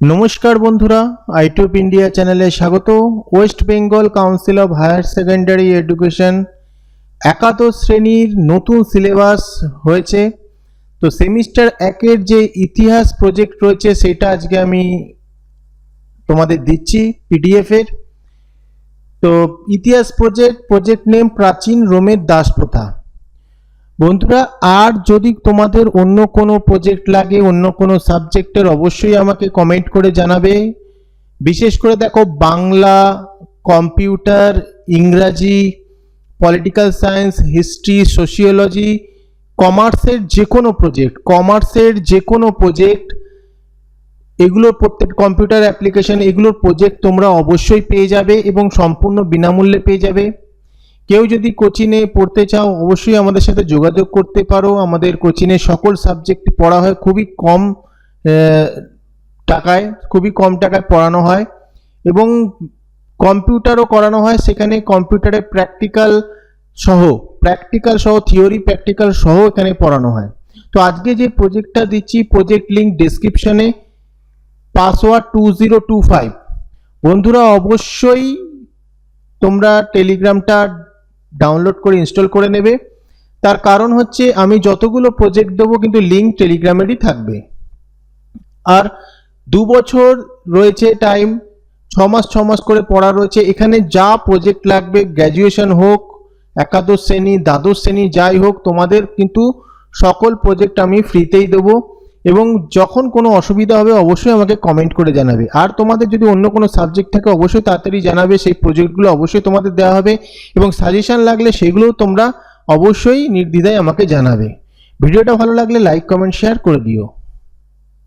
নমস্কার বন্ধুরা আইটিউব ইন্ডিয়া চ্যানেলে স্বাগত। West Bengal Council of Higher Secondary Education একাদশ শ্রেণির নতুন সিলেবাস হয়েছে। তো সেমিস্টার একের যে ইতিহাস প্রজেক্ট রয়েছে, সেটা আজকে আমি তোমাদের দিচ্ছি পিডিএফ এর। তো ইতিহাস প্রজেক্ট প্রজেক্ট নেম প্রাচীন রোমের দাস প্রথা বন্ধুরা, আর যদি তোমাদের অন্য কোনো প্রজেক্ট লাগে, অন্য কোনো সাবজেক্টের অবশ্যই আমাকে কমেন্ট করে জানাবে। বিশেষ করে দেখো, বাংলা কম্পিউটার ইংরাজি পলিটিক্যাল সায়েন্স হিস্ট্রি সোশিওলজি কমার্সের যে কোনো প্রজেক্ট কমার্সের যে কোনো প্রজেক্ট এগুলোর প্রত্যেক কম্পিউটার অ্যাপ্লিকেশন এগুলোর প্রজেক্ট তোমরা অবশ্যই পেয়ে যাবে এবং সম্পূর্ণ বিনামূল্যে পেয়ে যাবে। কেউ যদি কোচিনে পড়তে চাও, অবশ্যই আমাদের সাথে যোগাযোগ করতে পারো। আমাদের কোচিনে সকল সাবজেক্ট পড়া হয়, খুবই কম টাকায়, খুবই কম টাকায় পড়ানো হয় এবং কম্পিউটারও করানো হয়। সেখানে কম্পিউটারে প্র্যাকটিক্যাল সহ প্র্যাকটিক্যাল সহ থিওরি প্র্যাকটিক্যাল সহ এখানে পড়ানো হয়। তো আজকে যে প্রজেক্টটা দিচ্ছি প্রজেক্ট লিঙ্ক ডেসক্রিপশনে password two zero two five বন্ধুরা, অবশ্যই তোমরা টেলিগ্রামটা ডাউনলোড করে ইনস্টল করে নেবে। তার কারণ হচ্ছে আমি যতগুলো প্রজেক্ট দেবো কিন্তু লিঙ্ক টেলিগ্রামেরই থাকবে। আর দু বছর রয়েছে টাইম ছ মাস ছ মাস করে পড়া রয়েছে। এখানে যা প্রজেক্ট লাগবে গ্র্যাজুয়েশন হোক, একাদশ শ্রেণি, দ্বাদশ শ্রেণি, যাই হোক, তোমাদের কিন্তু সকল প্রজেক্ট আমি ফ্রিতেই দেবো। এবং যখন কোনো অসুবিধা হবে, অবশ্যই আমাকে কমেন্ট করে জানাবে। আর তোমাদের যদি অন্য কোনো সাবজেক্ট থাকে, অবশ্যই তাড়াতাড়ি জানাবে। সেই প্রজেক্টগুলো অবশ্যই তোমাদের দেওয়া হবে এবং সাজেশান লাগলে সেগুলোও তোমরা অবশ্যই নির্দ্বিধায় আমাকে জানাবে। ভিডিওটা ভালো লাগলে লাইক কমেন্ট শেয়ার করে দিও।